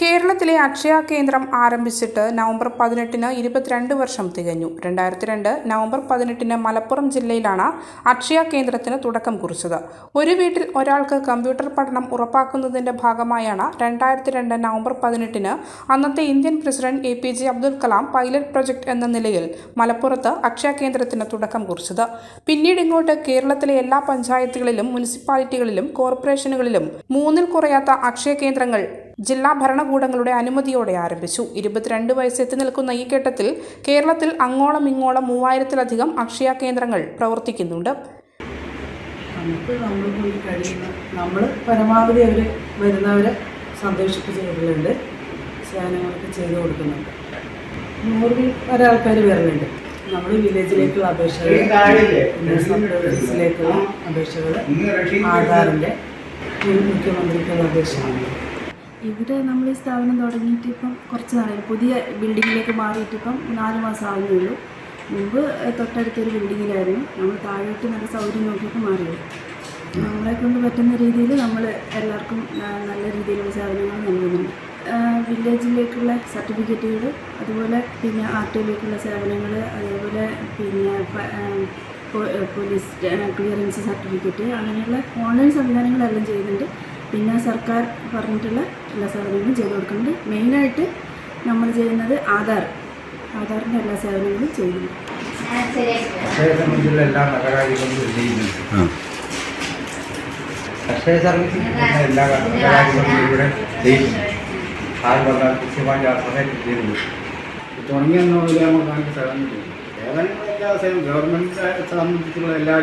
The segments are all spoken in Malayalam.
കേരളത്തിലെ അക്ഷയ കേന്ദ്രം ആരംഭിച്ചിട്ട് നവംബർ പതിനെട്ടിന് ഇരുപത്തിരണ്ട് വർഷം തികഞ്ഞു. രണ്ടായിരത്തി രണ്ട് നവംബർ പതിനെട്ടിന് മലപ്പുറം ജില്ലയിലാണ് അക്ഷയ കേന്ദ്രത്തിന് തുടക്കം കുറിച്ചത്. ഒരു വീട്ടിൽ ഒരാൾക്ക് കമ്പ്യൂട്ടർ പഠനം ഉറപ്പാക്കുന്നതിന്റെ ഭാഗമായാണ് രണ്ടായിരത്തി രണ്ട് നവംബർ പതിനെട്ടിന് അന്നത്തെ Indian president A P J Abdul Kalam pilot project എന്ന നിലയിൽ മലപ്പുറത്ത് അക്ഷയ കേന്ദ്രത്തിന് തുടക്കം കുറിച്ചത്. പിന്നീട് ഇങ്ങോട്ട് കേരളത്തിലെ എല്ലാ പഞ്ചായത്തുകളിലും മുനിസിപ്പാലിറ്റികളിലും കോർപ്പറേഷനുകളിലും മൂന്നിൽ കുറയാത്ത അക്ഷയ കേന്ദ്രങ്ങൾ ജില്ലാ ഭരണകൂടങ്ങളുടെ അനുമതിയോടെ ആരംഭിച്ചു. ഇരുപത്തിരണ്ട് വയസ്സെത്തി നിൽക്കുന്ന ഈ ഘട്ടത്തിൽ കേരളത്തിൽ അങ്ങോളം ഇങ്ങോളം മൂവായിരത്തിലധികം അക്ഷയ കേന്ദ്രങ്ങൾ പ്രവർത്തിക്കുന്നുണ്ട്. നമുക്ക് നമ്മൾ പോയി കഴിയുന്ന നമ്മൾ പരമാവധി അവർ വരുന്നവരെ സന്തോഷിപ്പിച്ച് വരുന്നുണ്ട് സേവനങ്ങളൊക്കെ ചെയ്തു കൊടുക്കുന്നുണ്ട്. നൂറിൽ ഒരാൾക്കാർ വരുന്നുണ്ട്. നമ്മൾ വില്ലേജിലേക്കുള്ള അപേക്ഷകൾ ഓഫീസിലേക്കുള്ള അപേക്ഷകൾ ആധാറിന്റെ മുഖ്യമന്ത്രിക്കുള്ള അപേക്ഷ ഇവിടെ നമ്മൾ ഈ സ്ഥാപനം തുടങ്ങിയിട്ട് ഇപ്പം കുറച്ച് നാളായി. പുതിയ ബിൽഡിങ്ങിലേക്ക് മാറിയിട്ട് ഇപ്പം നാല് മാസം ആവുകയുള്ളൂ മുമ്പ് തൊട്ടടുത്തൊരു ബിൽഡിങ്ങിലായിരുന്നു. നമ്മൾ താഴോട്ട് നല്ല സൗകര്യം നോക്കിയിട്ട് മാറിയത്. നമ്മളെ കൊണ്ട് പറ്റുന്ന രീതിയിൽ നമ്മൾ എല്ലാവർക്കും നല്ല രീതിയിലുള്ള സേവനങ്ങൾ നൽകുന്നുണ്ട്. വില്ലേജിലേക്കുള്ള സർട്ടിഫിക്കറ്റുകൾ അതുപോലെ പിന്നെ ആർ ടിയിലേക്കുള്ള സേവനങ്ങൾ അതേപോലെ പിന്നെ പോലീസ് ക്ലിയറൻസ് സർട്ടിഫിക്കറ്റ് അങ്ങനെയുള്ള ഓൺലൈൻ സംവിധാനങ്ങളെല്ലാം ചെയ്യുന്നുണ്ട്. പിന്നെ സർക്കാർ പറഞ്ഞിട്ടുള്ള എല്ലാ സേവനങ്ങളും ചെയ്തു കൊടുക്കുന്നുണ്ട്. മെയിനായിട്ട് നമ്മൾ ചെയ്യുന്നത് ആധാർ. ആധാറിന്റെ എല്ലാ സേവനങ്ങളും ചെയ്യുന്നു. എല്ലാ ചെയ്യുന്നുണ്ട് അക്ഷയ സർവീസിൽ എല്ലാ കാര്യങ്ങളും ഇവിടെ പറഞ്ഞാൽ കൃത്യമായി സമയത്ത് കൊടുക്കും. തുടങ്ങിയ നമുക്ക് അങ്ങനെ സേവനം ചെയ്യും. സേവനങ്ങളെല്ലാ സേവനം ഗവൺമെന്റ് സംബന്ധിച്ചുള്ള എല്ലാ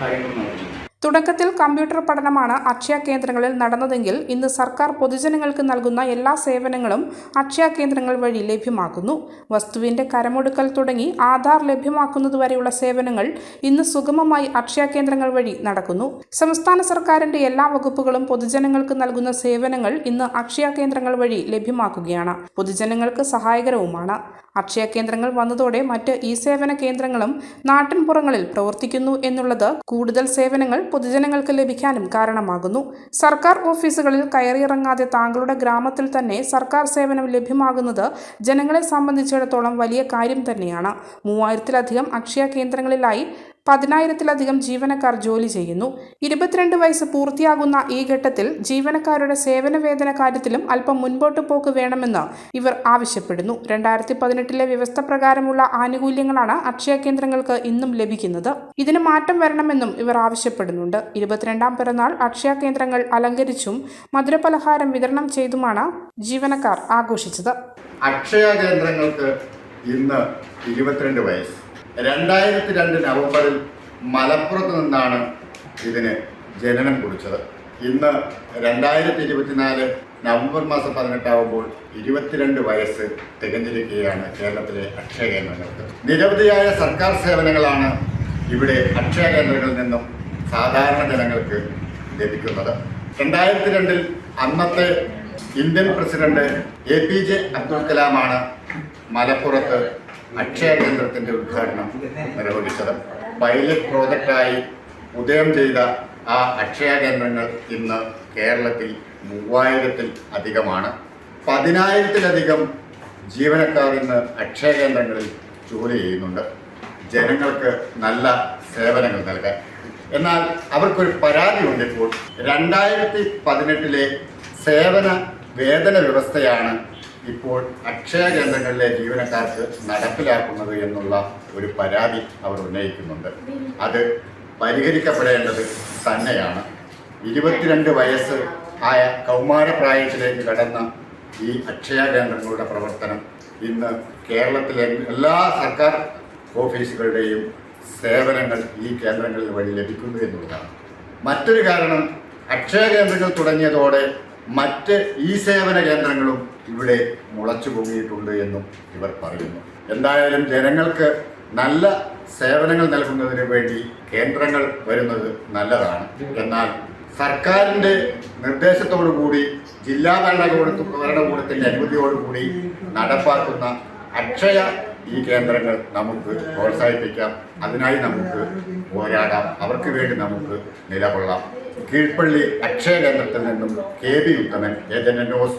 കാര്യങ്ങളും നടക്കുന്നു. തുടക്കത്തിൽ കമ്പ്യൂട്ടർ പഠനമാണ് അക്ഷയ കേന്ദ്രങ്ങളിൽ നടന്നതെങ്കിൽ ഇന്ന് സർക്കാർ പൊതുജനങ്ങൾക്ക് നൽകുന്ന എല്ലാ സേവനങ്ങളും അക്ഷയ കേന്ദ്രങ്ങൾ വഴി ലഭ്യമാക്കുന്നു. വസ്തുവിന്റെ കരമൊടുക്കൽ തുടങ്ങി ആധാർ ലഭ്യമാക്കുന്നതുവരെയുള്ള സേവനങ്ങൾ ഇന്ന് സുഗമമായി അക്ഷയ കേന്ദ്രങ്ങൾ വഴി നടക്കുന്നു. സംസ്ഥാന സർക്കാരിന്റെ എല്ലാ വകുപ്പുകളും പൊതുജനങ്ങൾക്ക് നൽകുന്ന സേവനങ്ങൾ ഇന്ന് അക്ഷയ കേന്ദ്രങ്ങൾ വഴി ലഭ്യമാക്കുകയാണ്. പൊതുജനങ്ങൾക്ക് സഹായകരവുമാണ്. അക്ഷയ കേന്ദ്രങ്ങൾ വന്നതോടെ മറ്റ് ഈ സേവന കേന്ദ്രങ്ങളും നാട്ടിൻപുറങ്ങളിൽ പ്രവർത്തിക്കുന്നു എന്നുള്ളത് കൂടുതൽ സേവനങ്ങൾ പൊതുജനങ്ങൾക്ക് ലഭിക്കാനും കാരണമാകുന്നു. സർക്കാർ ഓഫീസുകളിൽ കയറിയിറങ്ങാതെ താങ്കളുടെ ഗ്രാമത്തിൽ തന്നെ സർക്കാർ സേവനം ലഭ്യമാകുന്നത് ജനങ്ങളെ സംബന്ധിച്ചിടത്തോളം വലിയ കാര്യം തന്നെയാണ്. മൂവായിരത്തിലധികം അക്ഷയ കേന്ദ്രങ്ങളിലായി പതിനായിരത്തിലധികം ജീവനക്കാർ ജോലി ചെയ്യുന്നു. ഇരുപത്തിരണ്ട് വയസ്സ് പൂർത്തിയാകുന്ന ഈ ഘട്ടത്തിൽ ജീവനക്കാരുടെ സേവന വേതന കാര്യത്തിലും അല്പം മുൻപോട്ട് പോക്ക് വേണമെന്ന് ഇവർ ആവശ്യപ്പെടുന്നു. രണ്ടായിരത്തി പതിനെട്ടിലെ വ്യവസ്ഥ പ്രകാരമുള്ള ആനുകൂല്യങ്ങളാണ് അക്ഷയ കേന്ദ്രങ്ങൾക്ക് ഇന്നും ലഭിക്കുന്നത്. ഇതിന് മാറ്റം വരണമെന്നും ഇവർ ആവശ്യപ്പെടുന്നുണ്ട്. ഇരുപത്തിരണ്ടാം പിറന്നാൾ അക്ഷയ കേന്ദ്രങ്ങൾ അലങ്കരിച്ചും മധുരപലഹാരം വിതരണം ചെയ്തുമാണ് ജീവനക്കാർ ആഘോഷിച്ചത്. അക്ഷയ കേന്ദ്രങ്ങൾക്ക് ഇന്ന് ഇരുപത്തിരണ്ട് വയസ്സ്. രണ്ടായിരത്തി രണ്ട് നവംബറിൽ മലപ്പുറത്ത് നിന്നാണ് ഇതിന് ജനനം കുറിച്ചത്. ഇന്ന് രണ്ടായിരത്തി ഇരുപത്തിനാല് നവംബർ മാസം പതിനെട്ടാവുമ്പോൾ ഇരുപത്തിരണ്ട് വയസ്സ് തികഞ്ഞിരിക്കുകയാണ് കേരളത്തിലെ അക്ഷയ കേന്ദ്രങ്ങൾക്ക്. നിരവധിയായ സർക്കാർ സേവനങ്ങളാണ് ഇവിടെ അക്ഷയ കേന്ദ്രങ്ങളിൽ നിന്നും സാധാരണ ജനങ്ങൾക്ക് ലഭിക്കുന്നത്. രണ്ടായിരത്തി രണ്ടിൽ അന്നത്തെ Indian president A P J Abdul കലാമാണ് മലപ്പുറത്ത് അക്ഷയ കേന്ദ്രത്തിന്റെ ഉദ്ഘാടനം നിർവഹിച്ചത്. പൈലറ്റ് പ്രോജക്റ്റായി ഉദയം ചെയ്ത ആ അക്ഷയ കേന്ദ്രങ്ങൾ ഇന്ന് കേരളത്തിൽ മൂവായിരത്തിൽ അധികമാണ്. പതിനായിരത്തിലധികം ജീവനക്കാർ ഇന്ന് അക്ഷയ കേന്ദ്രങ്ങളിൽ ജോലി ചെയ്യുന്നുണ്ട്. ജനങ്ങൾക്ക് നല്ല സേവനങ്ങൾ നൽകാൻ. എന്നാൽ അവർക്കൊരു പരാതിയുണ്ട് ഇപ്പോൾ. രണ്ടായിരത്തി പതിനെട്ടിലെ സേവന വേതന വ്യവസ്ഥയാണ് ഇപ്പോൾ അക്ഷയ കേന്ദ്രങ്ങളിലെ ജീവനക്കാർക്ക് നടപ്പിലാക്കുന്നത് എന്നുള്ള ഒരു പരാതി അവർ ഉന്നയിക്കുന്നുണ്ട്. അത് പരിഹരിക്കപ്പെടേണ്ടത് തന്നെയാണ്. ഇരുപത്തിരണ്ട് വയസ്സ് ആയ കൗമാരപ്രായത്തിലേക്ക് കടന്ന ഈ അക്ഷയ കേന്ദ്രങ്ങളുടെ പ്രവർത്തനം ഇന്ന് കേരളത്തിലെ എല്ലാ സർക്കാർ ഓഫീസുകളുടെയും സേവനങ്ങൾ ഈ കേന്ദ്രങ്ങളിൽ വഴി ലഭിക്കുന്നു എന്നുള്ളതാണ്. മറ്റൊരു കാരണം അക്ഷയ കേന്ദ്രങ്ങൾ തുടങ്ങിയതോടെ മറ്റ് ഈ സേവന കേന്ദ്രങ്ങളും ഇവിടെ മുളച്ചു പൊങ്ങിയിട്ടുണ്ട് എന്നും ഇവർ പറയുന്നു. എന്തായാലും ജനങ്ങൾക്ക് നല്ല സേവനങ്ങൾ നൽകുന്നതിന് വേണ്ടി കേന്ദ്രങ്ങൾ വരുന്നത് നല്ലതാണ്. എന്നാൽ സർക്കാരിന്റെ നിർദ്ദേശത്തോടുകൂടി ജില്ലാ ഭരണകൂട ഭരണകൂടത്തിന്റെ അനുമതിയോടുകൂടി നടപ്പാക്കുന്ന അക്ഷയ ഈ കേന്ദ്രങ്ങൾ നമുക്ക് പ്രോത്സാഹിപ്പിക്കാം. അതിനായി നമുക്ക് പോരാടാം. അവർക്ക് വേണ്ടി നമുക്ക് നിലകൊള്ളാം. കീഴ്പള്ളി അക്ഷയ കേന്ദ്രത്തിൽ നിന്നും K B Uthaman agent news